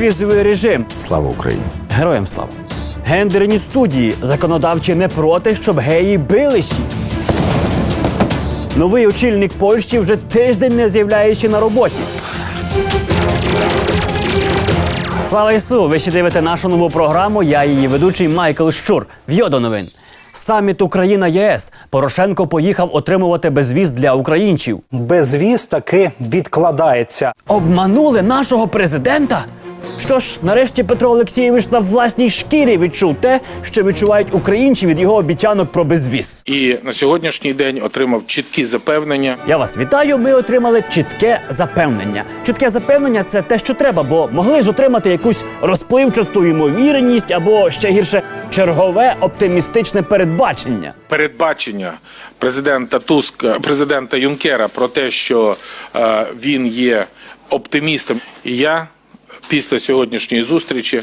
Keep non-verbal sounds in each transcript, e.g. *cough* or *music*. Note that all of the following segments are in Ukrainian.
безвізовий режим. Слава Україні! Героям слава. Гендерні студії законодавчі не проти, щоб геї билися. Новий очільник Польщі вже тиждень не з'являється на роботі. Слава Ісу! Ви ще дивите нашу нову програму. Я її ведучий Майкл Щур. В'йо до новин. Саміт Україна ЄС. Порошенко поїхав отримувати безвіз для українців. Безвіз таки відкладається. Обманули нашого президента? Що ж, нарешті Петро Олексійович на власній шкірі відчув те, що відчувають українці від його обіцянок про безвіз. і на сьогоднішній день отримав чіткі запевнення. Я вас вітаю. Ми отримали чітке запевнення. Чітке запевнення це те, що треба, бо могли ж отримати якусь розпливчасту ймовірність або ще гірше чергове оптимістичне передбачення. Передбачення президента Туска, президента Юнкера про те, що е, він є оптимістом. І я після сьогоднішньої зустрічі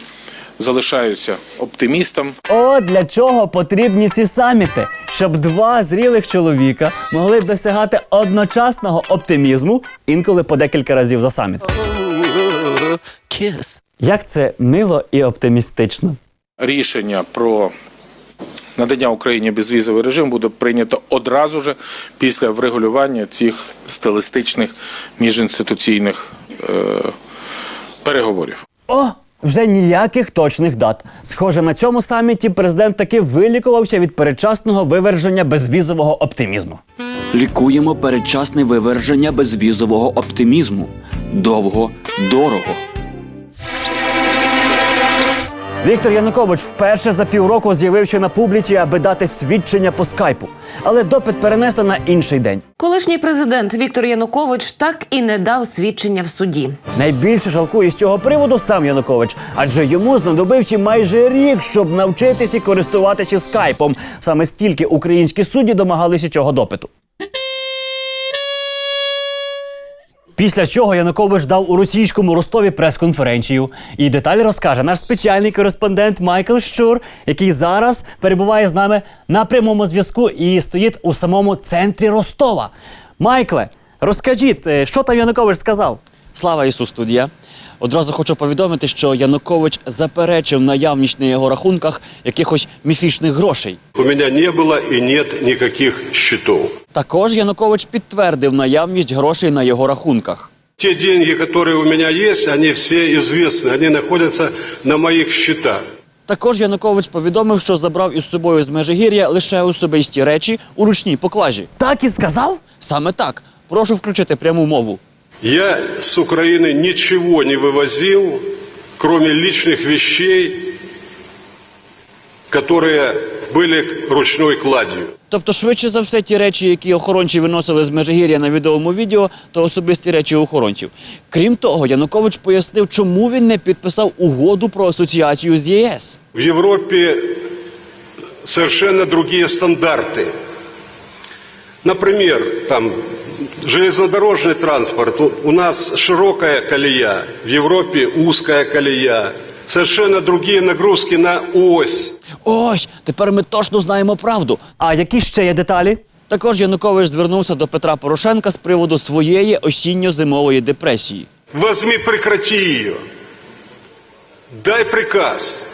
залишаюся оптимістом. О, для чого потрібні ці саміти? Щоб два зрілих чоловіка могли досягати одночасного оптимізму інколи по декілька разів за саміт. Як це мило і оптимістично. Рішення про надання Україні безвізовий режим буде прийнято одразу ж після врегулювання цих стилістичних міжінституційних е, переговорів. О, вже ніяких точних дат. Схоже, на цьому саміті президент таки вилікувався від передчасного виверження безвізового оптимізму. Лікуємо передчасне виверження безвізового оптимізму. Довго, дорого. Віктор Янукович вперше за півроку з'явився на публіці, аби дати свідчення по скайпу. Але допит перенесли на інший день. Колишній президент Віктор Янукович так і не дав свідчення в суді. Найбільше жалкує з цього приводу сам Янукович, адже йому знадобився майже рік, щоб навчитися користуватися скайпом. Саме стільки українські судді домагалися цього допиту. Після чого Янукович дав у російському Ростові прес-конференцію. І деталі розкаже наш спеціальний кореспондент Майкл Щур, який зараз перебуває з нами на прямому зв'язку і стоїть у самому центрі Ростова. Майкле, розкажіть, е, що там Янукович сказав? Слава Ісу, студія. Одразу хочу повідомити, що Янукович заперечив наявність на його рахунках якихось міфічних грошей. У меня не было и нет никаких счетов. Також Янукович підтвердив наявність грошей на його рахунках. Те деньги, которые у меня есть, они все известны, они находятся на моих счетах. Також Янукович повідомив, що забрав із собою з Межигір'я лише особисті речі у ручній поклажі. Так і сказав? Саме так. Прошу включити пряму мову. Я с Украины ничего не вывозил, кроме личных вещей, которые были ручной кладью. Тобто, швидше за все, ті речі, які охоронці виносили з Межигір'я на відомому відео, то особисті речі охоронців. Крім того, Янукович пояснив, чому він не підписав угоду про асоціацію з ЄС. В Европе совершенно другие стандарты. Например, там железнодорожный транспорт. У- нас широкая колея, в Европе узкая колея. Совершенно другие нагрузки на ось. Ось тепер ми точно знаємо правду. А які ще є деталі? Також Янукович звернувся до Петра Порошенка з приводу своєї осінньо-зимової депресії. Возьми, прекрати ее. Дай приказ.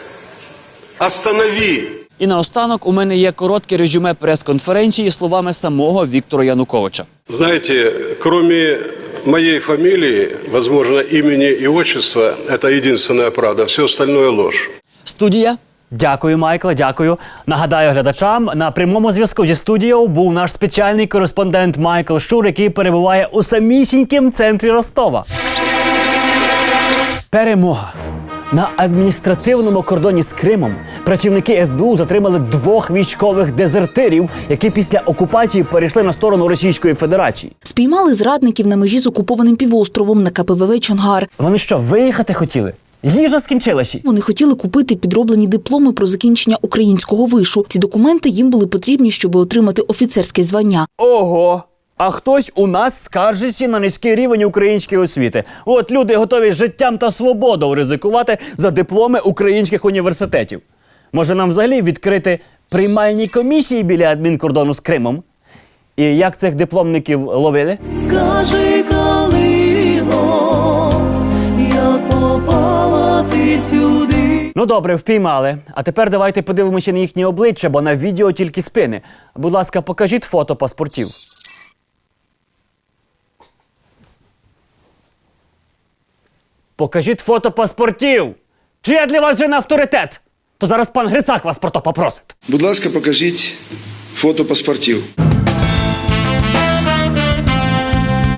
Останови. І наостанок у мене є коротке резюме прес-конференції словами самого Віктора Януковича. Знаете, кроме моей фамилии, возможно, имени и отчества, это единственная правда. Все остальное ложь. Студія. Дякую, Майкле, дякую. Нагадаю глядачам, на прямому зв'язку зі студією був наш спеціальний кореспондент Майкл Шур, який перебуває у самісінькім центрі Ростова. Перемога. На адміністративному кордоні з Кримом працівники СБУ затримали двох військових дезертирів, які після окупації перейшли на сторону Російської Федерації. Спіймали зрадників на межі з окупованим півостровом на КПВВ Чонгар. Вони що, виїхати хотіли? Їжа скінчилася. Вони хотіли купити підроблені дипломи про закінчення українського вишу. Ці документи їм були потрібні, щоб отримати офіцерське звання. Ого! А хтось у нас скаржиться на низький рівень української освіти. От люди готові життям та свободою ризикувати за дипломи українських університетів. Може, нам взагалі відкрити приймальні комісії біля адмінкордону з Кримом? І як цих дипломників ловили? Скажи, Калино, як попала Ну добре, впіймали. А тепер давайте подивимося на їхні обличчя, бо на відео тільки спини. Будь ласка, покажіть фото паспортів. Покажіть фото паспортів! Чи я для вас вже на авторитет? То зараз пан Грицак вас про то попросить. Будь ласка, покажіть фото паспортів.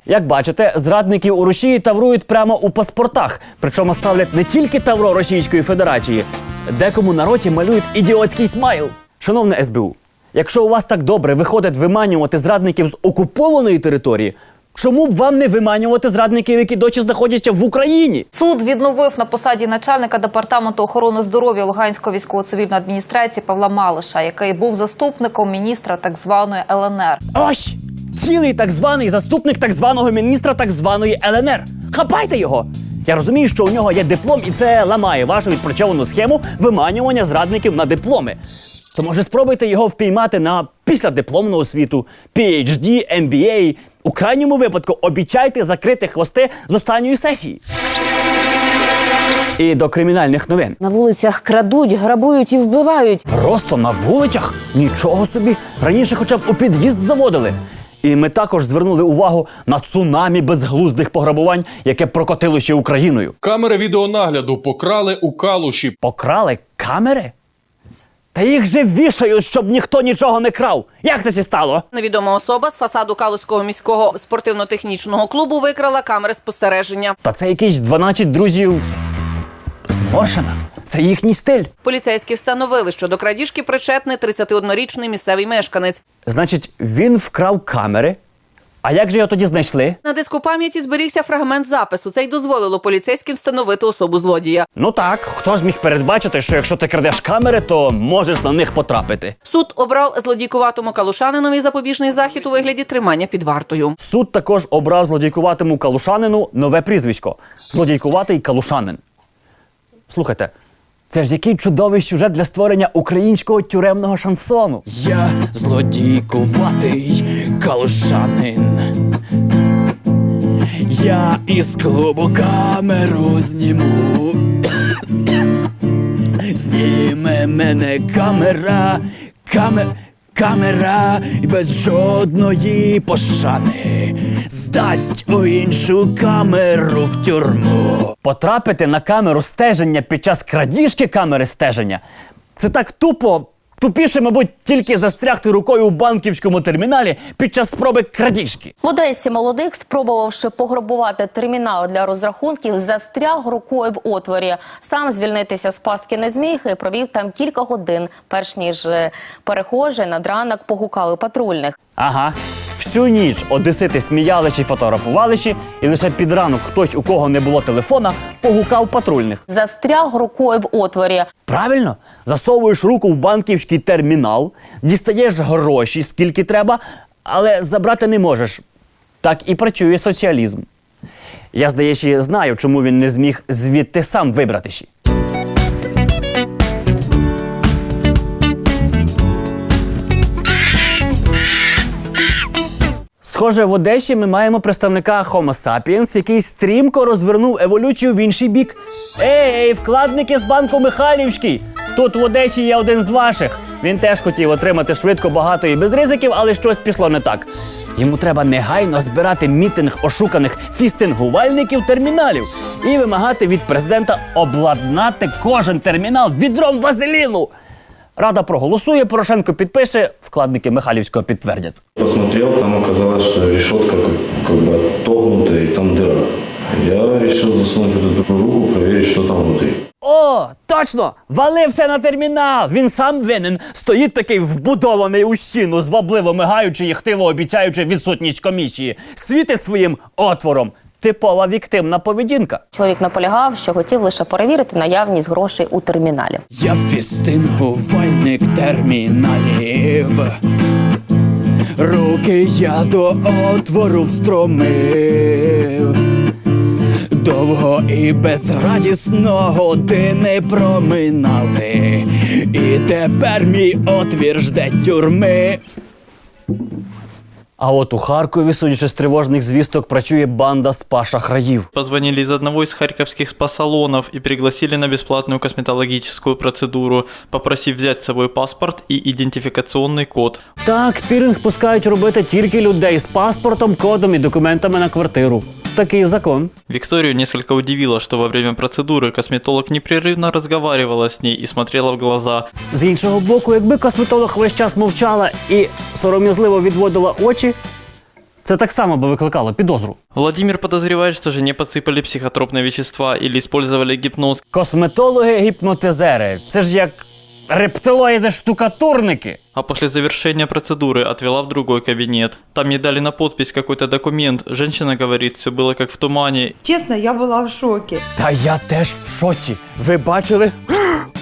Як бачите, зрадників у Росії таврують прямо у паспортах, причому ставлять не тільки тавро Російської Федерації, декому на роті малюють ідіотський смайл. Шановне СБУ, якщо у вас так добре виходить виманювати зрадників з окупованої території, чому б вам не виманювати зрадників, які досі знаходяться в Україні? Суд відновив на посаді начальника департаменту охорони здоров'я Луганської військово-цивільної адміністрації Павла Малиша, який був заступником міністра так званої ЛНР. Ось цілий так званий заступник так званого міністра так званої ЛНР. Хапайте його! Я розумію, що у нього є диплом, і це ламає вашу відпрацьовану схему виманювання зрадників на дипломи. То може спробуйте його впіймати на післядипломну освіту, PhD, MBA. У крайньому випадку обіцяйте закрити хвости з останньої сесії. І до кримінальних новин. На вулицях крадуть, грабують і вбивають. Просто на вулицях? Нічого собі. Раніше хоча б у під'їзд заводили. І ми також звернули увагу на цунамі безглуздих пограбувань, яке прокотило ще Україною. Камери відеонагляду покрали у калуші. Покрали камери? Та їх же вішають, щоб ніхто нічого не крав. Як це сі стало? Невідома особа з фасаду Калузького міського спортивно-технічного клубу викрала камери спостереження. Та це якісь 12 друзів змошена. Це їхній стиль. Поліцейські встановили, що до крадіжки причетний 31-річний місцевий мешканець. Значить, він вкрав камери. А як же його тоді знайшли? На диску пам'яті зберігся фрагмент запису. Це й дозволило поліцейським встановити особу злодія. Ну так, хто ж міг передбачити, що якщо ти крадеш камери, то можеш на них потрапити. Суд обрав злодійкуватому калушанинові запобіжний захід у вигляді тримання під вартою. Суд також обрав злодійкуватому калушанину нове прізвисько злодійкуватий калушанин. Слухайте, це ж який чудовий сюжет для створення українського тюремного шансону. Я злодійкуватий калушанин. Я із клубу камеру зніму. Зніме мене камера, камер, камера і без жодної пошани здасть у іншу камеру в тюрму. Потрапити на камеру стеження під час крадіжки камери стеження це так тупо. Тупіше, мабуть, тільки застрягти рукою у банківському терміналі під час спроби крадіжки. В Одесі молодик, спробувавши пограбувати термінал для розрахунків, застряг рукою в отворі. Сам звільнитися з пастки не зміг і провів там кілька годин, перш ніж е, перехожі над ранок погукали патрульних. Ага. Всю ніч одесити сміялися й фотографувалися, і лише під ранок хтось, у кого не було телефона, погукав патрульних. Застряг рукою в отворі. Правильно? Засовуєш руку в банківський термінал, дістаєш гроші, скільки треба, але забрати не можеш. Так і працює соціалізм. Я, здається, знаю, чому він не зміг звідти сам вибратися. Схоже, в Одесі ми маємо представника Homo sapiens, який стрімко розвернув еволюцію в інший бік. Ей, вкладники з банку Михайлівський! Тут в Одесі є один з ваших. Він теж хотів отримати швидко, багато і без ризиків, але щось пішло не так. Йому треба негайно збирати мітинг ошуканих фістингувальників терміналів і вимагати від президента обладнати кожен термінал відром вазеліну. Рада проголосує, Порошенко підпише, вкладники Михайлівського підтвердять. Посмотрел, там оказалось, что решетка как, бы отогнутая и там дыра. Я решил засунуть эту руку, проверить, что там внутри. О, точно! Вали все на термінал! Він сам винен. Стоїть такий вбудований у стіну, звабливо мигаючи і хтиво обіцяючи відсутність комісії. Світить своїм отвором. Типова віктивна поведінка. Чоловік наполягав, що хотів лише перевірити наявність грошей у терміналі. Я фістингувальник терміналів. Руки я до отвору встромив. Довго і безрадісно години проминали. І тепер мій отвір жде тюрми. А от у Харкові, судячи з тривожних звісток, працює банда спа шахраїв. Позвонили из одного из харьковских спа-салонов и пригласили на бесплатную косметологическую процедуру, попросив взять с собой паспорт и идентификационный код. Так, піринг пускають робити тільки людей з паспортом, кодом і документами на квартиру Такий закон. Викторию несколько удивило, что во время процедуры косметолог непрерывно разговаривала с ней и смотрела в глаза. З іншого боку, якби косметолог весь час мовчала і сором'язливо відводила очі, це так само би викликало підозру. Владимир подозревает, что жене подсыпали психотропные вещества или использовали гипноз. Косметологи-гіпнотизери. Це ж як рептилоїди-штукатурники. А после завершения процедуры отвела в другой кабинет. Там ей дали на подпись какой-то документ. Женщина говорит, все было как в тумане. Чесно, я була в шокі. Та я теж в шоці. Ви бачили? *gasps*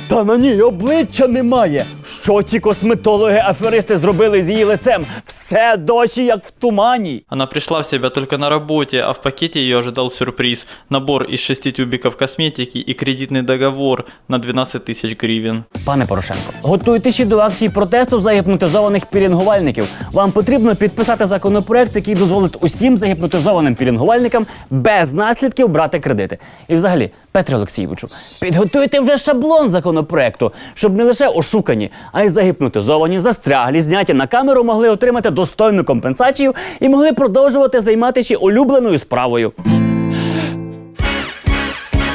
Та на ній обличчя немає. Що ці косметологи-аферисти зробили з її лицем? Все досі як в тумані. Она пришла в себя только на работе, а в пакете ее ожидал сюрприз. Набор из шести тюбиков косметики и кредитный договор на 12 тысяч гривен. Пане Порошенко, готуйтеся до акції протесту загіпнотизованих пілінгувальників. Вам потрібно підписати законопроект, який дозволить усім загіпнотизованим пілінгувальникам без наслідків брати кредити. І взагалі, Петре Олексійовичу, підготуйте вже шаблон законопроекту, щоб не лише ошукані, а й загіпнотизовані, застряглі, зняті на камеру могли отримати достойну компенсацію і могли продовжувати займатися улюбленою справою.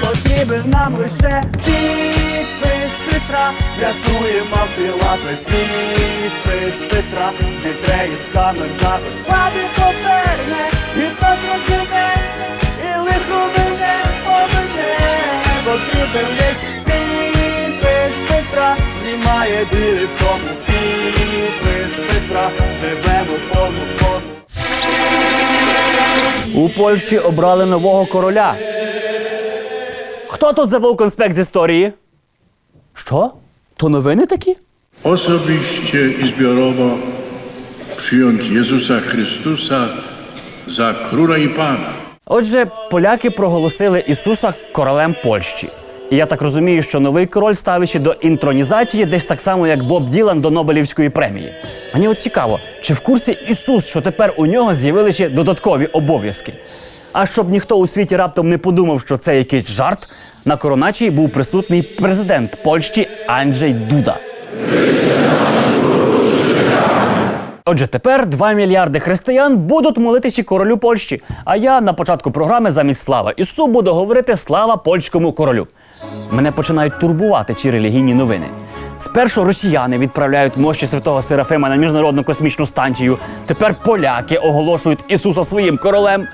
Потрібен нам лише підпис Петра, врятує мавпи лапи, підпис Петра, зітре із камер запис, пади поверне, від нас розжене, і лихо мене поведе, потрібен лиш підпис Петра, знімає білий в тому, підпис Петра, живемо в тому тому. У Польщі обрали нового короля. Хто тут забув конспект з історії? Що? То новини такі? Osobiście i zbiorowo przyjąć Jezusa Chrystusa za Króla i Pana. Отже, поляки проголосили Ісуса королем Польщі. І я так розумію, що новий король ставить ще до інтронізації десь так само, як Боб Ділан до Нобелівської премії. Мені от цікаво, чи в курсі Ісус, що тепер у нього з'явилися додаткові обов'язки. А щоб ніхто у світі раптом не подумав, що це якийсь жарт, на коронації був присутній президент Польщі Анджей Дуда. Отже, тепер 2 мільярди християн будуть молитися королю Польщі. А я на початку програми замість слава Ісу буду говорити слава польському королю. Мене починають турбувати ці релігійні новини. Спершу росіяни відправляють мощі святого Серафима на міжнародну космічну станцію. Тепер поляки оголошують Ісуса своїм королем.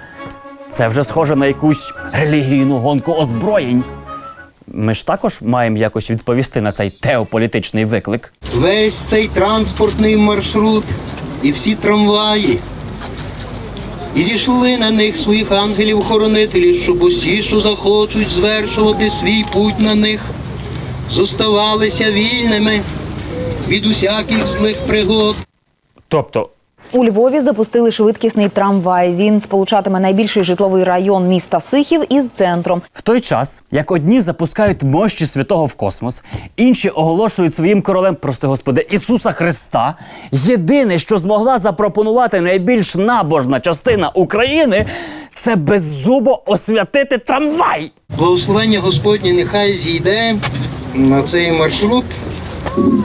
Це вже схоже на якусь релігійну гонку озброєнь. Ми ж також маємо якось відповісти на цей теополітичний виклик. Весь цей транспортний маршрут і всі трамваї. І зійшли на них своїх ангелів-хоронителів, щоб усі, що захочуть звершувати свій путь на них, зоставалися вільними від усяких злих пригод. Тобто, У Львові запустили швидкісний трамвай. Він сполучатиме найбільший житловий район міста Сихів із центром. В той час, як одні запускають мощі святого в космос, інші оголошують своїм королем, прости господи, Ісуса Христа, єдине, що змогла запропонувати найбільш набожна частина України, це беззубо освятити трамвай. Благословення Господнє нехай зійде на цей маршрут,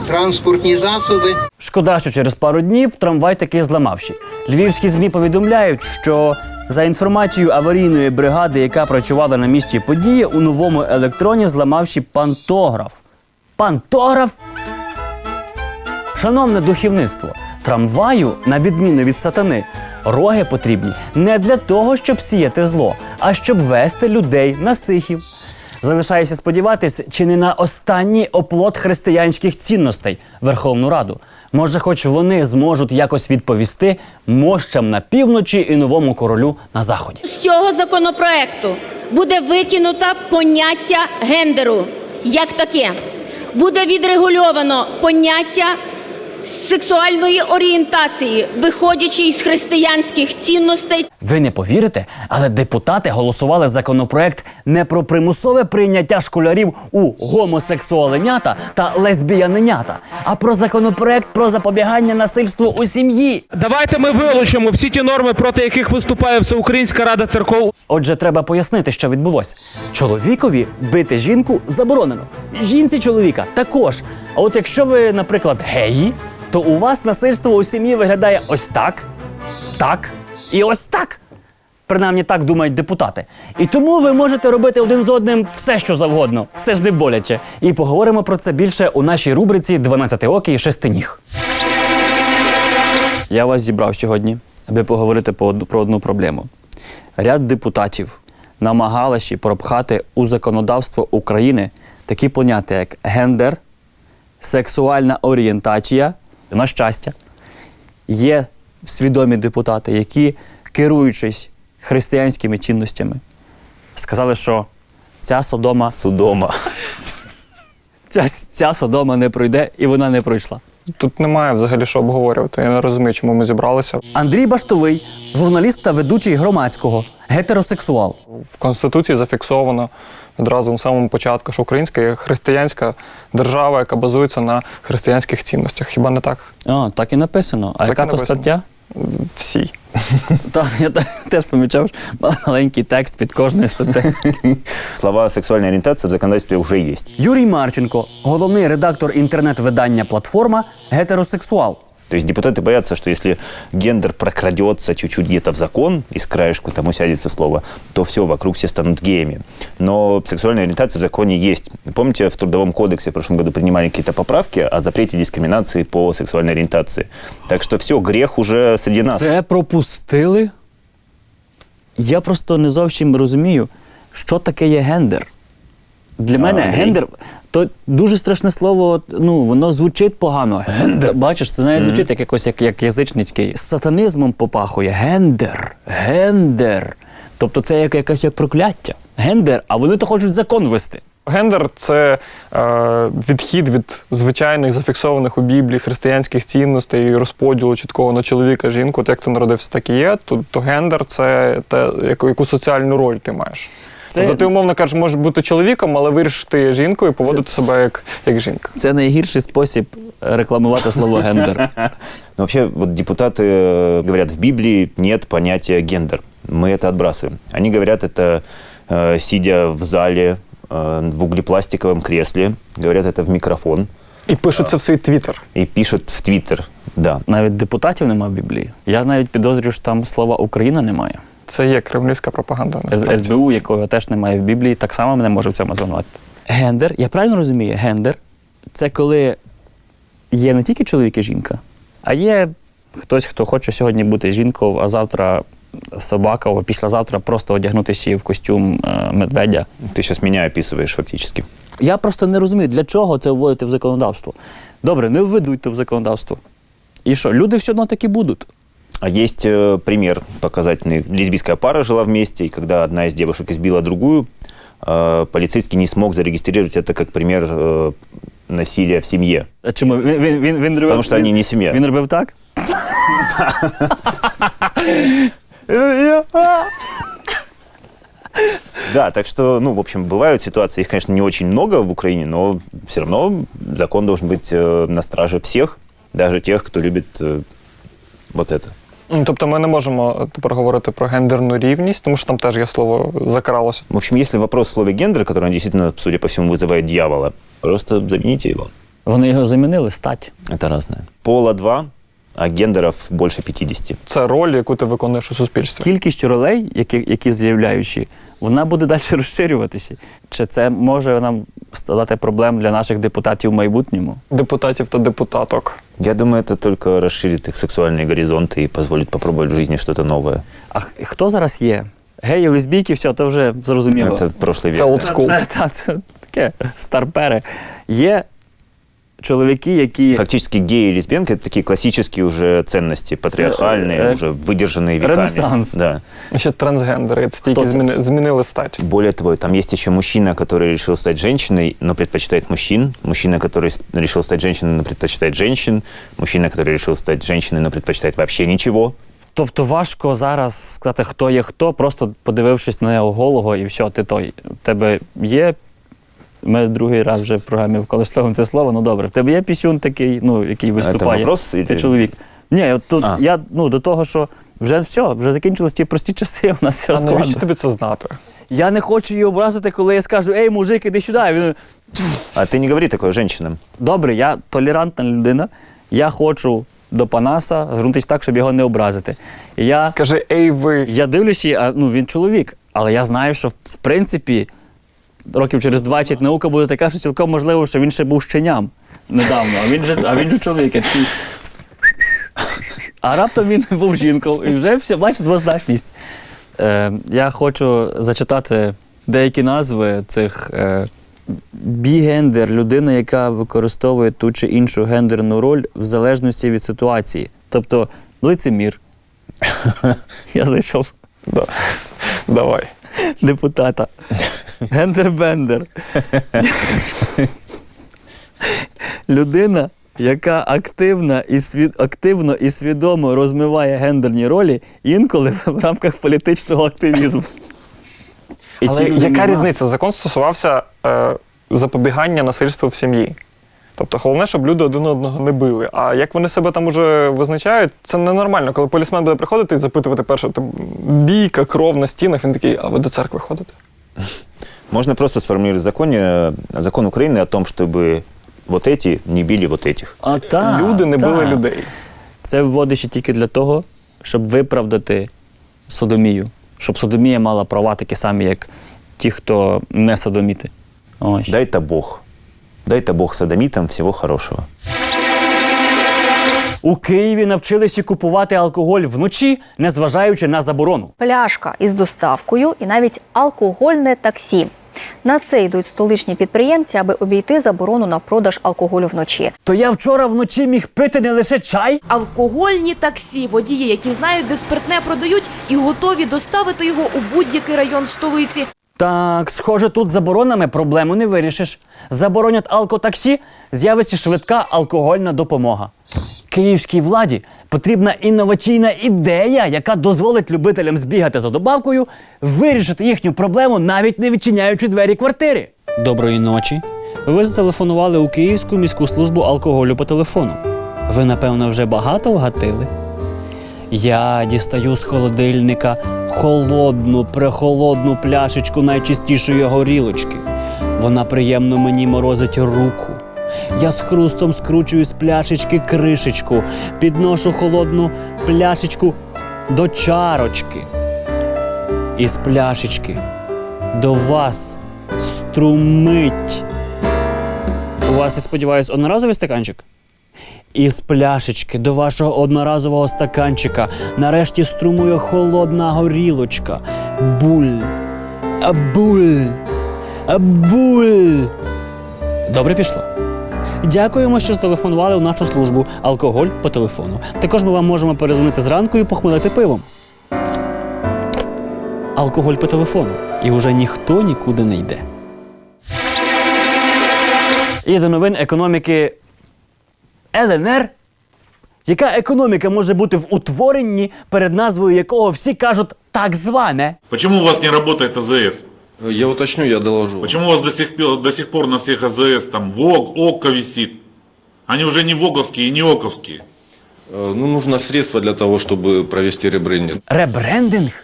транспортні засоби. Шкода, що через пару днів трамвай таки зламавши. Львівські змі повідомляють, що за інформацією аварійної бригади, яка працювала на місці події, у новому електроні зламавши пантограф. Пантограф? Шановне духовництво, трамваю, на відміну від сатани, роги потрібні не для того, щоб сіяти зло, а щоб вести людей на сихів. Залишається сподіватись, чи не на останній оплот християнських цінностей Верховну Раду. Може, хоч вони зможуть якось відповісти мощам на півночі і новому королю на заході. З цього законопроекту буде викинуто поняття гендеру як таке. Буде відрегульовано поняття сексуальної орієнтації, виходячи із християнських цінностей Ви не повірите, але депутати голосували законопроект не про примусове прийняття школярів у гомосексуаленята та лесбіяненята, а про законопроект про запобігання насильству у сім'ї. Давайте ми вилучимо всі ті норми, проти яких виступає Всеукраїнська рада церков. Отже, треба пояснити, що відбулося. Чоловікові бити жінку заборонено. Жінці чоловіка також. А от якщо ви, наприклад, геї, то у вас насильство у сім'ї виглядає ось так, так і ось так. Принаймні так думають депутати. І тому ви можете робити один з одним все, що завгодно. Це ж не боляче. І поговоримо про це більше у нашій рубриці «12 окій шестиніг. Я вас зібрав сьогодні, аби поговорити про одну проблему. Ряд депутатів намагалися пропхати у законодавство України такі поняття, як гендер, сексуальна орієнтація. На щастя, є свідомі депутати, які, керуючись християнськими цінностями, сказали, що ця Содома Содома. *laughs* Ця, ця Содома не пройде, і вона не пройшла. Тут немає взагалі що обговорювати. Я не розумію, чому ми зібралися. Андрій Баштовий, журналіст та ведучий громадського, гетеросексуал. В Конституції зафіксовано одразу на самому початку, що українська є християнська держава, яка базується на християнських цінностях. Хіба не так? А, так і написано. А Так і яка то написано. стаття? Всі. *laughs* Так, я теж помічав що маленький текст під кожною статтею. *laughs* Слова сексуальна орієнтація в законодавстві вже є. Юрій Марченко, головний редактор інтернет-видання Платформа гетеросексуал. То есть депутаты боятся, что если гендер прокрадется чуть-чуть где-то в закон, из краешку там усядется слово, то все, вокруг все станут геями. Но сексуальная ориентация в законе есть. Помните, в Трудовом кодексе в прошлом году принимали какие-то поправки о запрете дискриминации по сексуальной ориентации. Так что все, грех уже среди нас. Це пропустили? Я просто не зовсім розумію, що таке є гендер. Для мене гендер то дуже страшне слово, ну воно звучить погано. Гендер. Бачиш, це навіть звучить як якось як, як язичницький. З сатанізмом попахує. Гендер. Гендер. Тобто це як якесь як прокляття. Гендер, а вони то хочуть закон вести. Гендер це е, відхід від звичайних зафіксованих у Біблії християнських цінностей і розподілу чіткого на чоловіка, жінку. От як ти народився, так і є. То, то гендер це те, яку, яку соціальну роль ти маєш. Це- Тобто ти, умовно кажеш, можеш бути чоловіком, але вирішиш ти є жінкою і поводити себе як, як жінка. Це найгірший спосіб рекламувати слово гендер. *laughs* Но вообще, вот депутаты э, говорят, в Библии нет понятия гендер. Мы это отбрасываем. Они говорят это, э, сидя в зале, э, в углепластиковом кресле, говорят это в микрофон. І пишуть це в свій твіттер. И пишут в Твиттер, да. Навіть депутатів немає в Біблії. Я навіть підозрюю, що там слова Україна немає. Це є кремлівська пропаганда. З- насправді. СБУ, якого теж немає в Біблії, так само мене може в цьому звинуватити. Гендер, я правильно розумію, гендер це коли є не тільки чоловік і жінка, а є хтось, хто хоче сьогодні бути жінкою, а завтра собака, а післязавтра просто одягнутися в костюм е, медведя. Ты сейчас меня описываешь фактически. Я просто не розумію, для чого це вводити в законодавство. Добре, не введуть то в законодавство. І що, люди все одно таки будуть. А есть э, пример показательный. Лесбийская пара жила вместе, и когда одна из девушек избила другую, э, полицейский не смог зарегистрировать это как пример э, насилия в семье. А чому він, він, він, він робив, Потому что він, они не семья. Він робив так? Да, так что, ну, в общем, бывают ситуации, их, конечно, не очень много в Украине, но все равно закон должен быть э, на страже всех, даже тех, кто любит э, вот это. Ну, Тобто ми не можемо тепер говорити про гендерну рівність, тому що там теж є слово закралося. В общем, если вопрос в слове гендер, который действительно, судя по всему, вызывает дьявола, просто замените его. Вони його замінили, стать. Это разное. Пола два, а гендеров больше 50. Це роль, яку ти виконуєш у суспільстві. Кількість ролей, які, які з'являючі, вона буде далі *laughs* розширюватися. Чи це може нам стати проблем для наших депутатів в майбутньому? Депутатів та депутаток. Я думаю, это только расширит их сексуальные горизонты и позволит попробовать в жизни что-то новое. А х- хто зараз є? Геї, лесбійки, все, то вже зрозуміло. Это прошлый век. Це олдскул. Це, це, це таке старпере. Є чоловіки, які Фактически гей и лесбиянка – это такие классические уже ценности, патриархальные, Э, э, уже выдержанные веками. Ренессанс. Да. Ще трансгендери, це тільки це? зміни, змінили стать. Более того, там есть еще мужчина, который решил стать женщиной, но предпочитает мужчин. Мужчина, который с- решил стать женщиной, но предпочитает женщин. Мужчина, который решил стать женщиной, но предпочитает вообще ничего. Тобто важко зараз сказати, хто є хто, просто подивившись на його голого, і все, ти той. В тебе є. ми другий раз вже в програмі використовуємо це слово. Ну добре, в тебе є пісюн такий, ну, який виступає. вопрос Ти чоловік. Ні, от тут А. я ну, до того, що вже все, вже закінчились ті прості часи, *laughs* у нас все А складно. навіщо тобі це знати? Я не хочу її образити, коли я скажу, ей, мужик, іди сюди. Він... А ты не говори такое женщинам. Добре, я толерантна людина. Я хочу до Панаса звернутися так, щоб його не образити. І я, Каже, ей ви. я дивлюся, а, ну, він чоловік, але я знаю, що в принципі років через 20 наука буде така, що цілком можливо, що він ще був щеням недавно, а він же, а він же чоловік. я такий, А раптом він *laughs* був жінкою, і вже все, бачиш, двозначність. Е, я хочу зачитати деякі назви цих е, бігендер людина, яка використовує ту чи іншу гендерну роль в залежності від ситуації. Тобто лицемір. *laughs* Я знайшов Да. Давай. депутата. Гендербендер. Людина, яка активна і свід... активно і свідомо розмиває гендерні ролі, інколи *laughs* в рамках політичного активізму. І Але яка різниця? Закон стосувався е, запобігання насильству в сім'ї. Тобто головне, щоб люди один одного не били. А як вони себе там уже визначають, це ненормально. Коли полісмен буде приходити і запитувати перше, бійка, кров на стінах, він такий, а ви до церкви ходите? Можно просто сформулировать в законе, э, закон Украины о том, чтобы вот эти не били вот этих. А так, Люди не били так. людей. Це вводище тільки для того, щоб виправдати содомію. Щоб содомія мала права такі самі, як ті, хто не содоміти. Ось. Дай-то Бог. Дай-то Бог садомитам всего хорошего. У Києві навчилися купувати алкоголь вночі, незважаючи на заборону. пляшка із доставкою і навіть алкогольне таксі. На це йдуть столичні підприємці, аби обійти заборону на продаж алкоголю вночі. То я вчора вночі міг пити не лише чай. Алкогольні таксі, водії, які знають, де спиртне продають, і готові доставити його у будь-який район столиці. Так, схоже, тут заборонами проблему не вирішиш. Заборонять алкотаксі, з'явиться швидка алкогольна допомога. Київській владі потрібна інноваційна ідея, яка дозволить любителям збігати за добавкою, вирішити їхню проблему, навіть не відчиняючи двері квартири. Доброї ночі. Ви зателефонували у Київську міську службу алкоголю по телефону. Ви, напевно, вже багато вгатили? Я дістаю з холодильника холодну, прехолодну пляшечку найчистішої горілочки. Вона приємно мені морозить руку. Я з хрустом скручую з пляшечки кришечку, підношу холодну пляшечку до чарочки. Із пляшечки до вас струмить. У вас, я сподіваюся, одноразовий стаканчик? Із пляшечки до вашого одноразового стаканчика нарешті струмує холодна горілочка. Буль. Буль. Буль. Добре пішло. Дякуємо, що зателефонували у нашу службу алкоголь по телефону. Також ми вам можемо перезвонити зранку і похмелити пивом. Алкоголь по телефону. І уже ніхто нікуди не йде. І до новин економіки ЛНР? Яка економіка може бути в утворенні, перед назвою якого всі кажуть так зване? Почему у вас не работает АЗС? Я уточню, я доложу. Почему у вас до сих, пор- до сих пор на всех АЗС там ВОГ, ОККО висит? Они уже не ВОГовские и не ОКовские. Э, Ну, нужно средства для того, чтобы провести ребрендинг. Ребрендинг?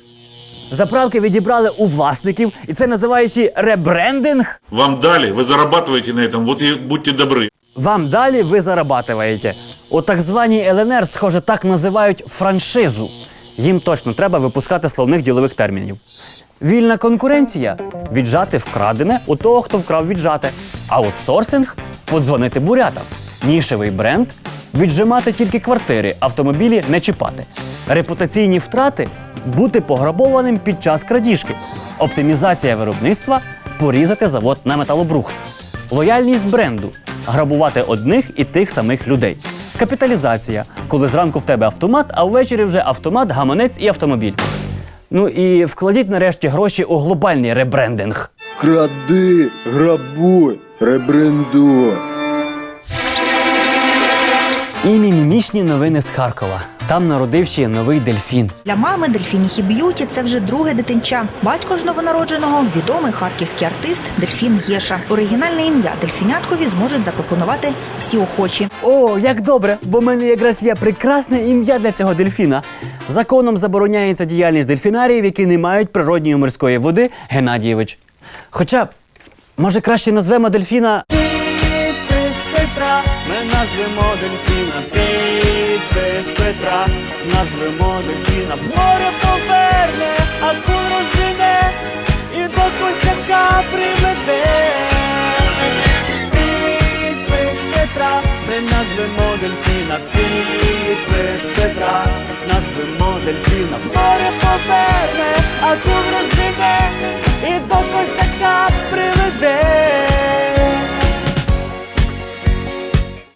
Заправки відібрали у власників, і це називається ребрендинг? Вам дали, вы зарабатываете на этом, вот и будьте добры. Вам далі ви зарабатуєте. У так званій ЛНР, схоже, так називають франшизу. Їм точно треба випускати словних ділових термінів. Вільна конкуренція віджати вкрадене у того, хто вкрав віджати. Аутсорсинг подзвонити бурятам. Нішевий бренд віджимати тільки квартири, автомобілі не чіпати. Репутаційні втрати бути пограбованим під час крадіжки. Оптимізація виробництва порізати завод на металобрухт. Лояльність бренду грабувати одних і тих самих людей. Капіталізація, коли зранку в тебе автомат, а ввечері вже автомат, гаманець і автомобіль. Ну і вкладіть нарешті гроші у глобальний ребрендинг. Кради, грабуй, ребрендуй. І мімімішні новини з Харкова. Там народився новий дельфін. Для мами Дельфініхі Б'юті це вже друге дитинча. Батько ж новонародженого відомий харківський артист Дельфін Єша. Оригінальне ім'я дельфіняткові зможуть запропонувати всі охочі. О, як добре, бо в мене якраз є прекрасне ім'я для цього дельфіна. Законом забороняється діяльність дельфінаріїв, які не мають природньої морської води Геннадійович. Хоча, може, краще назвемо дельфіна. Ми назвемо дельфіна. Підпис Петра, назвемо дельфіна. В море поверне, а розжене і до косяка приведе. Підпис Петра, ми назвемо дельфіна. Підпис Петра, назвемо дельфіна. В море поверне, а розжене і до косяка приведе.